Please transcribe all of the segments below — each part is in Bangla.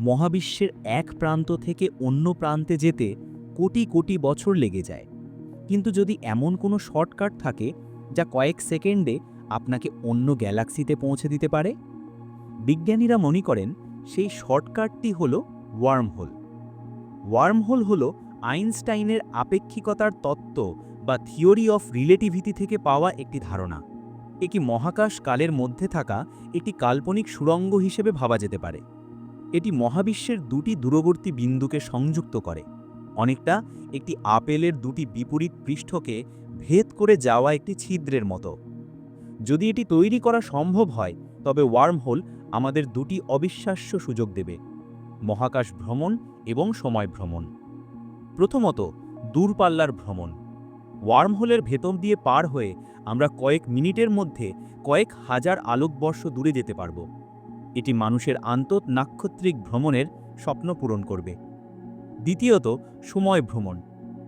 মহাবিশ্বের এক প্রান্ত থেকে অন্য প্রান্তে যেতে কোটি কোটি বছর লেগে যায়। কিন্তু যদি এমন কোনো শর্টকাট থাকে, যা কয়েক সেকেন্ডে আপনাকে অন্য গ্যালাক্সিতে পৌঁছে দিতে পারে? বিজ্ঞানীরা মনে করেন, সেই শর্টকাটটি হল ওয়ার্মহোল। ওয়ার্মহোল হল আইনস্টাইনের আপেক্ষিকতার তত্ত্ব বা থিওরি অফ রিলেটিভিটি থেকে পাওয়া একটি ধারণা। এটি মহাকাশ কালের মধ্যে থাকা একটি কাল্পনিক সুড়ঙ্গ হিসেবে ভাবা যেতে পারে। এটি মহাবিশ্বের দুটি দূরবর্তী বিন্দুকে সংযুক্ত করে। অনেকটা একটি আপেলের দুটি বিপরীত পৃষ্ঠকে ভেদ করে যাওয়া একটি ছিদ্রের মতো। যদি এটি তৈরি করা সম্ভব হয়, তবে ওয়ার্মহোল আমাদের দুটি অবিশ্বাস্য সুযোগ দেবে। মহাকাশ ভ্রমণ এবং সময় ভ্রমণ। প্রথমত, দূরপাল্লার ভ্রমণ। ওয়ার্মহোলের ভেতর দিয়ে পার হয়ে আমরা কয়েক মিনিটের মধ্যে কয়েক হাজার আলোকবর্ষ দূরে যেতে পারব। এটি মানুষের আন্তঃ নাক্ষত্রিক ভ্রমণের স্বপ্ন পূরণ করবে। দ্বিতীয়ত, সময় ভ্রমণ।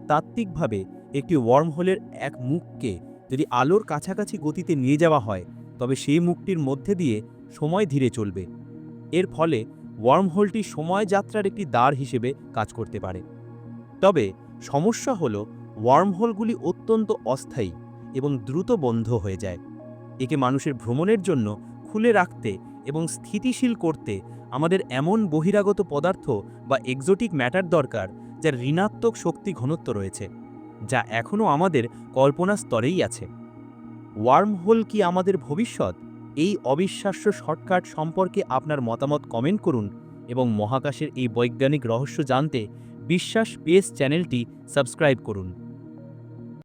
তাত্ত্বিকভাবে, একটি ওয়ার্মহোলের এক মুখকে যদি আলোর কাছাকাছি গতিতে নিয়ে যাওয়া হয়, তবে সেই মুখটির মধ্যে দিয়ে সময় ধীরে চলবে। এর ফলে ওয়ার্মহোলটি সময় যাত্রার একটি দ্বার হিসেবে কাজ করতে পারে। তবে, সমস্যা হল, ওয়ার্মহোলগুলি অত্যন্ত অস্থায়ী এবং দ্রুত বন্ধ হয়ে যায়। একে মানুষের ভ্রমণের জন্য খুলে রাখতে এবং স্থিতিশীল করতে আমাদের এমন বহিরাগত পদার্থ বা এক্সোটিক ম্যাটার দরকার যার ঋণাত্মক শক্তি ঘনত্ব রয়েছে, যা এখনও আমাদের কল্পনা স্তরেই আছে। ওয়ার্মহোল কি আমাদের ভবিষ্যৎ? এই অবিশ্বাস্য শর্টকাট সম্পর্কে আপনার মতামত কমেন্ট করুন এবং মহাকাশের এই বৈজ্ঞানিক রহস্য জানতে বিশ্বাস পেস চ্যানেলটি সাবস্ক্রাইব করুন।